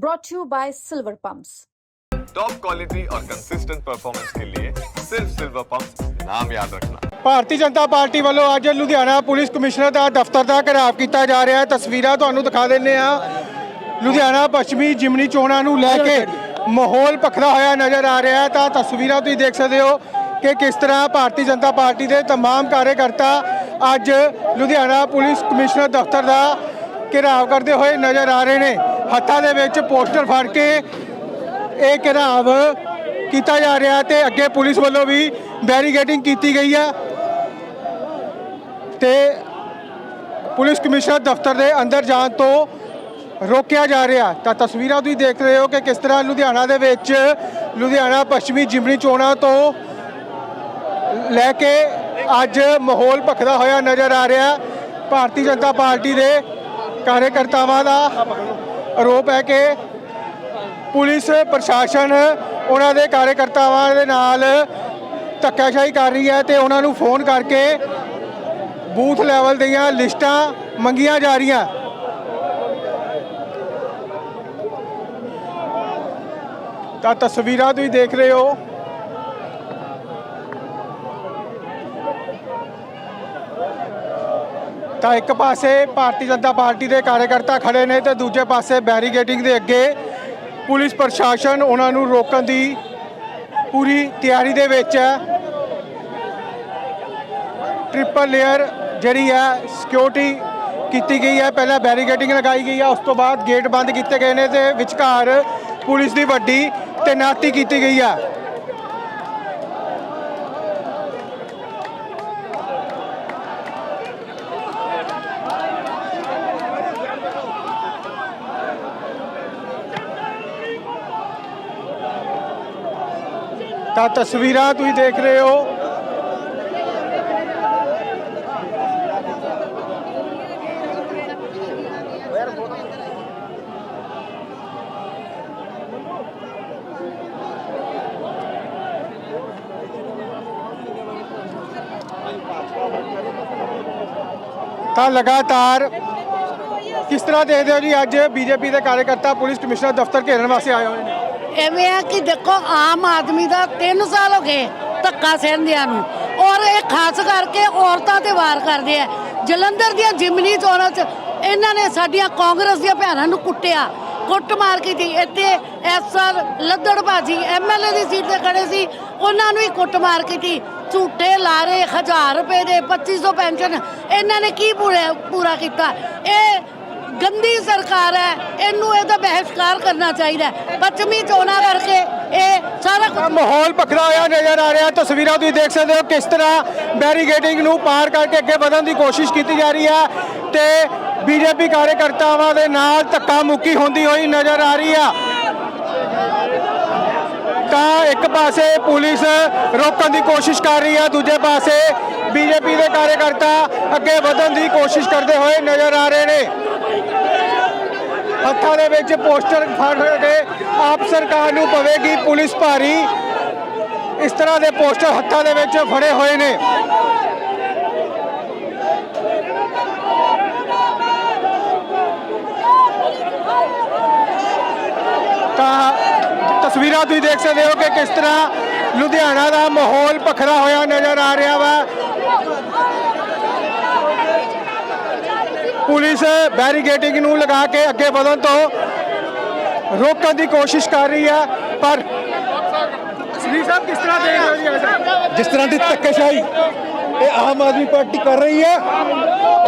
brought to you by Silver Pumps. Top quality और consistent performance के लिए सिर्फ सिल्वर पंप नाम याद रखना ਭਾਰਤੀ ਜਨਤਾ ਪਾਰਟੀ ਵੱਲੋਂ ਅੱਜ ਲੁਧਿਆਣਾ ਪੁਲਿਸ ਕਮਿਸ਼ਨਰ ਦਾ ਦਫ਼ਤਰ ਦਾ ਘਿਰਾਵ ਕੀਤਾ ਜਾ ਰਿਹਾ ਹੈ ਤਸਵੀਰਾਂ ਤੁਹਾਨੂੰ ਦਿਖਾ ਦਿੰਨੇ ਆ ਲੁਧਿਆਣਾ ਪੱਛਮੀ ਜਿਮਨੀ ਚੋਣਾਂ ਨੂੰ ਲੈ ਕੇ ਮਾਹੌਲ ਭਖਦਾ ਹੋਇਆ ਨਜ਼ਰ ਆ ਰਿਹਾ ਹੈ ਤਾਂ ਤਸਵੀਰਾਂ ਤੁਸੀਂ ਦੇਖ ਸਕਦੇ ਹੋ ਕਿ ਕਿਸ ਤਰ੍ਹਾਂ ਭਾਰਤੀ ਜਨਤਾ ਪਾਰਟੀ ਦੇ तमाम ਕਾਰਜਕਰਤਾ ਅੱਜ ਲੁਧਿਆਣਾ ਪੁਲਿਸ ਕਮਿਸ਼ਨਰ ਦਫ਼ਤਰ ਦਾ ਘਿਰਾਵ ਕਰਦੇ ਹੋਏ ਨਜ਼ਰ ਆ ਰਹੇ ਨੇ। ਹੱਥਾਂ ਦੇ ਵਿੱਚ ਪੋਸਟਰ ਫੜ ਕੇ ਇਹ ਘਿਰਾਵ ਕੀਤਾ ਜਾ ਰਿਹਾ ਤੇ ਅੱਗੇ ਪੁਲਿਸ ਵੱਲੋਂ ਵੀ ਬੈਰੀਗੇਡਿੰਗ ਕੀਤੀ ਗਈ ਹੈ ਤੇ ਪੁਲਿਸ ਕਮਿਸ਼ਨਰ ਦਫ਼ਤਰ ਦੇ ਅੰਦਰ ਜਾਣ ਤੋਂ ਰੋਕਿਆ ਜਾ ਰਿਹਾ। ਤਾਂ ਤਸਵੀਰਾਂ ਤੁਸੀਂ ਦੇਖ ਰਹੇ ਹੋ ਕਿ ਕਿਸ ਤਰ੍ਹਾਂ ਲੁਧਿਆਣਾ ਦੇ ਵਿੱਚ ਲੁਧਿਆਣਾ ਪੱਛਮੀ ਜਿਮਨੀ ਚੋਣਾਂ ਤੋਂ ਲੈ ਕੇ ਅੱਜ ਮਾਹੌਲ ਭਖਦਾ ਹੋਇਆ ਨਜ਼ਰ ਆ ਰਿਹਾ। ਭਾਰਤੀ ਜਨਤਾ ਪਾਰਟੀ ਦੇ ਕਾਰਜਕਰਤਾਵਾਂ ਦਾ ਆਰੋਪ ਹੈ ਕਿ ਪੁਲਿਸ ਪ੍ਰਸ਼ਾਸਨ ਉਹਨਾਂ ਦੇ ਕਾਰਜਕਰਤਾਵਾਂ ਦੇ ਨਾਲ ਧੱਕਾਸ਼ਾਹੀ ਕਰ ਰਹੀ ਹੈ ਤੇ ਉਹਨਾਂ ਨੂੰ ਫੋਨ ਕਰਕੇ ਬੂਥ ਲੈਵਲ ਦੀਆਂ ਲਿਸਟਾਂ ਮੰਗੀਆਂ ਜਾ ਰਹੀਆਂ ਤਾਂ ਤਸਵੀਰਾਂ ਤੁਸੀਂ ਦੇਖ ਰਹੇ ਹੋ ਤਾਂ ਇੱਕ ਪਾਸੇ ਭਾਰਤੀ ਜਨਤਾ ਪਾਰਟੀ ਦੇ ਕਾਰਜਕਰਤਾ ਖੜੇ ਨੇ ਤੇ ਦੂਜੇ ਪਾਸੇ ਬੈਰੀਗੇਟਿੰਗ ਦੇ ਅੱਗੇ ਪੁਲਿਸ ਪ੍ਰਸ਼ਾਸਨ ਉਹਨਾਂ ਨੂੰ ਰੋਕਣ ਦੀ ਪੂਰੀ ਤਿਆਰੀ ਦੇ ਵਿੱਚ ਹੈ। ਟ੍ਰਿਪਲ ਲੇਅਰ ਜਿਹੜੀ ਹੈ ਸਿਕਿਉਰਿਟੀ ਕੀਤੀ ਗਈ ਹੈ। ਪਹਿਲਾਂ ਬੈਰੀਗੇਟਿੰਗ ਲਗਾਈ ਗਈ ਹੈ, ਉਸ ਤੋਂ ਬਾਅਦ ਗੇਟ ਬੰਦ ਕੀਤੇ ਗਏ ਨੇ ਤੇ ਵਿਚਕਾਰ ਪੁਲਿਸ ਦੀ ਵੱਡੀ ਤੈਨਾਤੀ ਕੀਤੀ ਗਈ ਹੈ। ਤਾਂ ਤਸਵੀਰਾਂ ਤੁਸੀਂ ਦੇਖ ਰਹੇ ਹੋ। ਤਾਂ ਲਗਾਤਾਰ ਕਿਸ ਤਰ੍ਹਾਂ ਦੇਖਦੇ ਹੋ ਜੀ ਅੱਜ ਬੀਜੇਪੀ ਦੇ ਕਾਰਜਕਰਤਾ ਪੁਲਿਸ ਕਮਿਸ਼ਨਰ ਦਫ਼ਤਰ ਘੇਰਨ ਵਾਸਤੇ ਆਏ ਹੋਏ ਨੇ? ਐਵੇਂ ਆ ਕਿ ਦੇਖੋ, ਆਮ ਆਦਮੀ ਦਾ 3 ਸਾਲ ਹੋ ਗਏ ਧੱਕਾ ਸਹਿੰਦਿਆਂ ਨੂੰ। ਔਰ ਇਹ ਖਾਸ ਕਰਕੇ ਔਰਤਾਂ ਤੇ ਵਾਰ ਕਰਦੇ ਆ। ਜਲੰਧਰ ਦੀਆਂ ਜਿਮਨੀ ਚੋਣਾਂ 'ਚ ਇਹਨਾਂ ਨੇ ਸਾਡੀਆਂ ਕਾਂਗਰਸ ਦੀਆਂ ਭੈਣਾਂ ਨੂੰ ਕੁੱਟਿਆ। ਕੁੱਟ ਮਾਰ ਕੀਤੀ। ਇੱਥੇ ਐਸਆਰ ਲੱਦੜ ਬਾਜੀ ਐਮਐਲਏ ਦੀ ਸੀਟ ਤੇ ਖੜੇ ਸੀ। ਉਹਨਾਂ ਨੂੰ ਹੀ ਕੁੱਟ ਮਾਰ ਕੀਤੀ। ਝੂਠੇ ਲਾਰੇ 1000 ਰੁਪਏ ਦੇ 2500 ਪੈਨਸ਼ਨ। ਇਹਨਾਂ ਨੇ ਕੀ ਪੂਰਾ ਪੂਰਾ ਕੀਤਾ? ਇਹ ਗੰਦੀ ਸਰਕਾਰ ਹੈ, ਇਹਨੂੰ ਇਹਦਾ ਬਹਿਸ਼ਕਾਰ ਕਰਨਾ ਚਾਹੀਦਾ ਹੈ। ਪੱਛਮੀ ਚੋਣਾਂ ਕਰਕੇ ਇਹ ਸਾਰਾ ਕੁਝ ਤਾਂ ਮਾਹੌਲ ਭਖਦਾ ਹੋਇਆ ਨਜ਼ਰ ਆ ਰਿਹਾ। ਤਸਵੀਰਾਂ ਤੁਸੀਂ ਦੇਖ ਸਕਦੇ ਹੋ ਕਿਸ ਤਰ੍ਹਾਂ ਬੈਰੀਗੇਡਿੰਗ ਨੂੰ ਪਾਰ ਕਰਕੇ ਅੱਗੇ ਵਧਣ ਦੀ ਕੋਸ਼ਿਸ਼ ਕੀਤੀ ਜਾ ਰਹੀ ਹੈ ਤੇ ਬੀਜੇਪੀ ਕਾਰਜਕਰਤਾਵਾਂ ਦੇ ਨਾਲ ਧੱਕਾ ਮੁੱਕੀ ਹੁੰਦੀ ਹੋਈ ਨਜ਼ਰ ਆ ਰਹੀ ਆ। ਤਾਂ ਇੱਕ ਪਾਸੇ ਪੁਲਿਸ ਰੋਕਣ ਦੀ ਕੋਸ਼ਿਸ਼ ਕਰ ਰਹੀ ਹੈ, ਦੂਜੇ ਪਾਸੇ ਬੀਜੇਪੀ ਦੇ ਕਾਰਜਕਰਤਾ ਅੱਗੇ ਵਧਣ ਦੀ ਕੋਸ਼ਿਸ਼ ਕਰਦੇ ਹੋਏ ਨਜ਼ਰ ਆ ਰਹੇ ਨੇ। ਹੱਥਾਂ ਦੇ ਵਿੱਚ ਪੋਸਟਰ ਫੜ ਕੇ ਆਪ ਸਰਕਾਰ ਨੂੰ ਪਵੇਗੀ ਪੁਲਿਸ ਭਾਰੀ। ਇਸ ਤਰ੍ਹਾਂ ਦੇ ਪੋਸਟਰ ਹੱਥਾਂ ਦੇ ਵਿੱਚ ਫੜੇ ਹੋਏ ਨੇ। ਤਾਂ ਤਸਵੀਰਾਂ ਤੁਸੀਂ ਦੇਖ ਸਕਦੇ ਹੋ ਕਿ ਕਿਸ ਤਰ੍ਹਾਂ ਲੁਧਿਆਣਾ ਦਾ ਮਾਹੌਲ ਭਖਰਾ ਹੋਇਆ ਨਜ਼ਰ ਆ ਰਿਹਾ ਵਾ। ਪੁਲਿਸ ਬੈਰੀਗੇਡਿੰਗ ਨੂੰ ਲਗਾ ਕੇ ਅੱਗੇ ਵਧਣ ਤੋਂ ਰੋਕਣ ਦੀ ਕੋਸ਼ਿਸ਼ ਕਰ ਰਹੀ ਹੈ ਪਰ ਸ੍ਰੀ ਸਾਹਿਬ ਕਿਸ ਤਰ੍ਹਾਂ ਦੇਖ ਰਹੇ ਹੋ? ਜਿਸ ਤਰ੍ਹਾਂ ਦੀ ਧੱਕੇਸ਼ਾਹੀ ਇਹ ਆਮ ਆਦਮੀ ਪਾਰਟੀ ਕਰ ਰਹੀ ਹੈ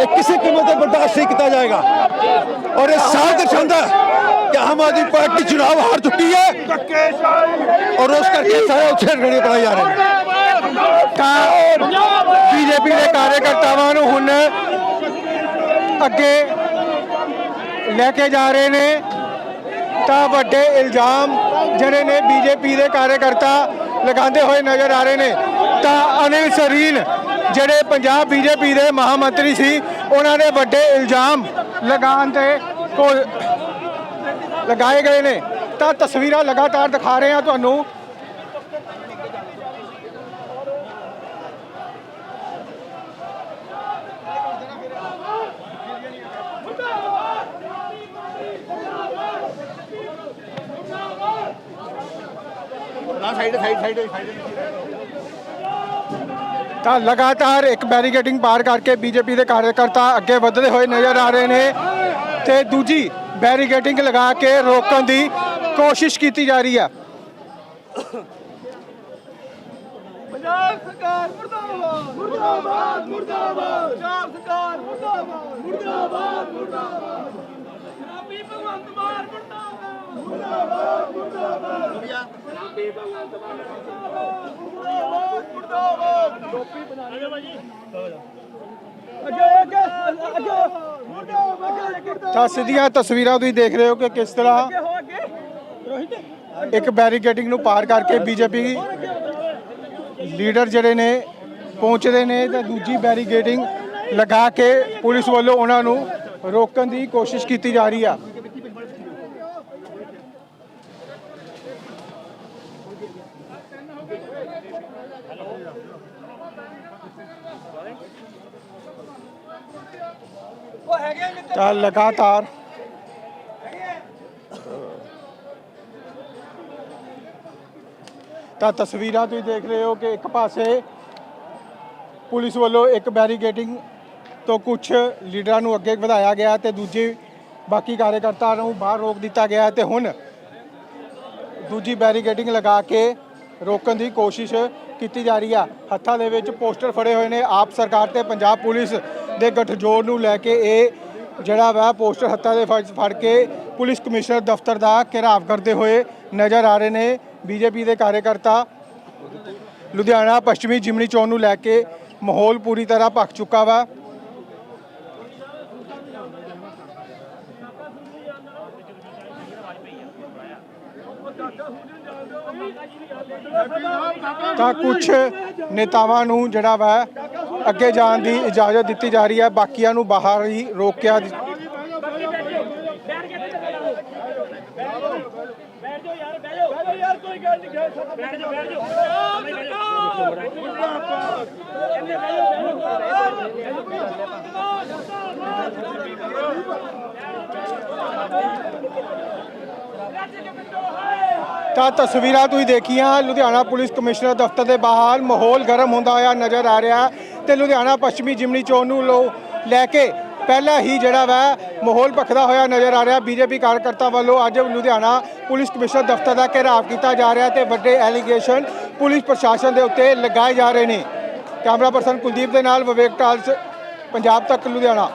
ਇਹ ਕਿਸੇ ਕੀਮਤ ਤੇ ਬਰਦਾਸ਼ਤ ਨਹੀਂ ਕੀਤਾ ਜਾਏਗਾ। ਔਰ ਇਹ ਸਾਫ਼ ਦਰਸਾਉਂਦਾ ਕਿ ਆਮ ਆਦਮੀ ਪਾਰਟੀ ਚੁਣਾਵ ਹਾਰ ਚੁੱਕੀ ਹੈ ਔਰ ਉਸ ਕਰਕੇ ਸਾਰੇ ਉੱਥੇ ਰਗੜੇ ਪੜਾਏ ਜਾ ਰਹੇ ਨੇ। ਤਾਂ ਬੀਜੇਪੀ ਦੇ ਕਾਰਜਕਰਤਾਵਾਂ ਨੂੰ ਹੁਣ ਅੱਗੇ ਲੈ ਕੇ ਜਾ ਰਹੇ ਨੇ, ਤਾਂ ਵੱਡੇ ਇਲਜ਼ਾਮ ਜਿਹੜੇ ਨੇ ਬੀਜੇਪੀ ਦੇ ਕਾਰਜਕਰਤਾ ਲਗਾਉਂਦੇ ਹੋਏ ਨਜ਼ਰ ਆ ਰਹੇ ਨੇ। ਤਾਂ ਅਨਿਲ ਸਰੀਨ, ਜਿਹੜੇ ਪੰਜਾਬ ਬੀਜੇਪੀ ਦੇ ਮਹਾਮੰਤਰੀ ਸੀ, ਉਹਨਾਂ ਦੇ ਵੱਡੇ ਇਲਜ਼ਾਮ ਲਗਾਉਣ ਤੇ ਕੋ ਲਗਾਏ ਗਏ ਨੇ। ਤਾਂ ਤਸਵੀਰਾਂ ਲਗਾਤਾਰ ਦਿਖਾ ਰਹੇ ਹਾਂ ਤੁਹਾਨੂੰ। ਤਾਂ ਲਗਾਤਾਰ ਇੱਕ ਬੈਰੀਕੇਡਿੰਗ ਪਾਰ ਕਰਕੇ ਬੀਜੇਪੀ ਦੇ ਕਾਰਜਕਰਤਾ ਅੱਗੇ ਵਧਦੇ ਹੋਏ ਨਜ਼ਰ ਆ ਰਹੇ ਨੇ ਤੇ ਦੂਜੀ ਬੈਰੀਕੇਡਿੰਗ ਲਗਾ ਕੇ ਰੋਕਣ ਦੀ ਕੋਸ਼ਿਸ਼ ਕੀਤੀ ਜਾ ਰਹੀ ਹੈ। ਪੰਜਾਬ ਸਰਕਾਰ ਮੁਰਦਾਬਾਦ। ਮੁਰਦਾਬਾਦ ਮੁਰਦਾਬਾਦ। ਪੰਜਾਬ ਸਰਕਾਰ ਮੁਰਦਾਬਾਦ। ਮੁਰਦਾਬਾਦ ਮੁਰਦਾਬਾਦ। ਸ਼ਰਾਬੀ ਭਗਵੰਤ ਮਾਨ ਮੁਰਦਾਬਾਦ। ਮੁਰਦਾਬਾਦ। ਤਾਂ ਸਿੱਧੀਆਂ ਤਸਵੀਰਾਂ ਤੁਸੀਂ ਦੇਖ ਰਹੇ ਹੋ ਕਿ ਕਿਸ ਤਰ੍ਹਾਂ ਇੱਕ ਬੈਰੀਕੇਡਿੰਗ ਨੂੰ ਪਾਰ ਕਰਕੇ ਬੀਜੇਪੀ ਲੀਡਰ ਜਿਹੜੇ ਨੇ ਪਹੁੰਚਦੇ ਨੇ ਤੇ ਦੂਜੀ ਬੈਰੀਕੇਡਿੰਗ ਲਗਾ ਕੇ ਪੁਲਿਸ ਵੱਲੋਂ ਉਹਨਾਂ ਨੂੰ ਰੋਕਣ ਦੀ ਕੋਸ਼ਿਸ਼ ਕੀਤੀ ਜਾ ਰਹੀ ਆ ਉਹ ਹੈਗੇ ਨੇ ਤਾਂ ਲਗਾਤਾਰ। ਤਾਂ ਤਸਵੀਰਾਂ ਤੁਸੀਂ ਦੇਖ ਰਹੇ ਹੋ ਕਿ ਇੱਕ ਪਾਸੇ ਪੁਲਿਸ ਵੱਲੋਂ ਇੱਕ ਬੈਰੀਕੇਡਿੰਗ ਤੋਂ ਕੁਝ ਲੀਡਰਾਂ ਨੂੰ ਅੱਗੇ ਵਧਾਇਆ ਗਿਆ ਤੇ ਦੂਜੇ ਬਾਕੀ ਕਾਰਜਕਰਤਾ ਨੂੰ ਬਾਹਰ ਰੋਕ ਦਿੱਤਾ ਗਿਆ ਤੇ ਹੁਣ ਦੂਜੀ ਬੈਰੀਕੇਡਿੰਗ ਲਗਾ ਕੇ ਰੋਕਣ ਦੀ ਕੋਸ਼ਿਸ਼ ਕੀਤੀ ਜਾ ਰਹੀ ਆ। ਹੱਥਾਂ ਦੇ ਵਿੱਚ ਪੋਸਟਰ ਫੜੇ ਹੋਏ ਨੇ ਆਪ ਸਰਕਾਰ ਤੇ ਪੰਜਾਬ ਪੁਲਿਸ ਦੇ ਗਠਜੋੜ ਨੂੰ ਲੈ ਕੇ ਇਹ ਜਿਹੜਾ ਵਾ ਪੋਸਟਰ ਹੱਥਾਂ ਦੇ ਫੜ ਫੜ ਕੇ ਪੁਲਿਸ ਕਮਿਸ਼ਨਰ ਦਫ਼ਤਰ ਦਾ ਘਿਰਾਵ ਕਰਦੇ ਹੋਏ ਨਜ਼ਰ ਆ ਰਹੇ ਨੇ ਬੀਜੇਪੀ ਦੇ ਕਾਰਜਕਰਤਾ। ਲੁਧਿਆਣਾ ਪੱਛਮੀ ਜਿਮਨੀ ਚੋਣ ਨੂੰ ਲੈ ਕੇ ਮਾਹੌਲ ਪੂਰੀ ਤਰ੍ਹਾਂ ਭਖ ਚੁੱਕਾ ਵਾ। ਤਾਂ ਕੁਝ ਨੇਤਾਵਾਂ ਨੂੰ ਜਿਹੜਾ ਵਾ ਅੱਗੇ ਜਾਣ ਦੀ ਇਜਾਜ਼ਤ ਦਿੱਤੀ ਜਾ ਰਹੀ ਹੈ, ਬਾਕੀਆਂ ਨੂੰ ਬਾਹਰ ਹੀ ਰੋਕਿਆ ਬੈਠ। ਤਾਂ ਤਸਵੀਰਾਂ ਤੁਸੀਂ ਦੇਖੀਆਂ, ਲੁਧਿਆਣਾ ਪੁਲਿਸ ਕਮਿਸ਼ਨਰ ਦਫ਼ਤਰ ਦੇ ਬਾਹਰ ਮਾਹੌਲ ਗਰਮ ਹੁੰਦਾ ਹੋਇਆ ਨਜ਼ਰ ਆ ਰਿਹਾ ਤੇ ਲੁਧਿਆਣਾ ਪੱਛਮੀ ਜਿਮਨੀ ਚੋਣ ਨੂੰ ਲੋ ਲੈ ਕੇ ਪਹਿਲਾਂ ਹੀ ਜਿਹੜਾ ਵਾ ਮਾਹੌਲ ਭਖਦਾ ਹੋਇਆ ਨਜ਼ਰ ਆ ਰਿਹਾ। ਬੀਜੇਪੀ ਕਾਰਜਕਰਤਾ ਵੱਲੋਂ ਅੱਜ ਲੁਧਿਆਣਾ ਪੁਲਿਸ ਕਮਿਸ਼ਨਰ ਦਫ਼ਤਰ ਦਾ ਘੇਰਾਵ ਕੀਤਾ ਜਾ ਰਿਹਾ ਤੇ ਵੱਡੇ ਐਲੀਗੇਸ਼ਨ ਪੁਲਿਸ ਪ੍ਰਸ਼ਾਸਨ ਦੇ ਉੱਤੇ ਲਗਾਏ ਜਾ ਰਹੇ ਨੇ। ਕੈਮਰਾ ਪਰਸਨ ਕੁਲਦੀਪ ਦੇ ਨਾਲ ਵਿਵੇਕ ਟਾਲਸ, ਪੰਜਾਬ ਤੱਕ, ਲੁਧਿਆਣਾ।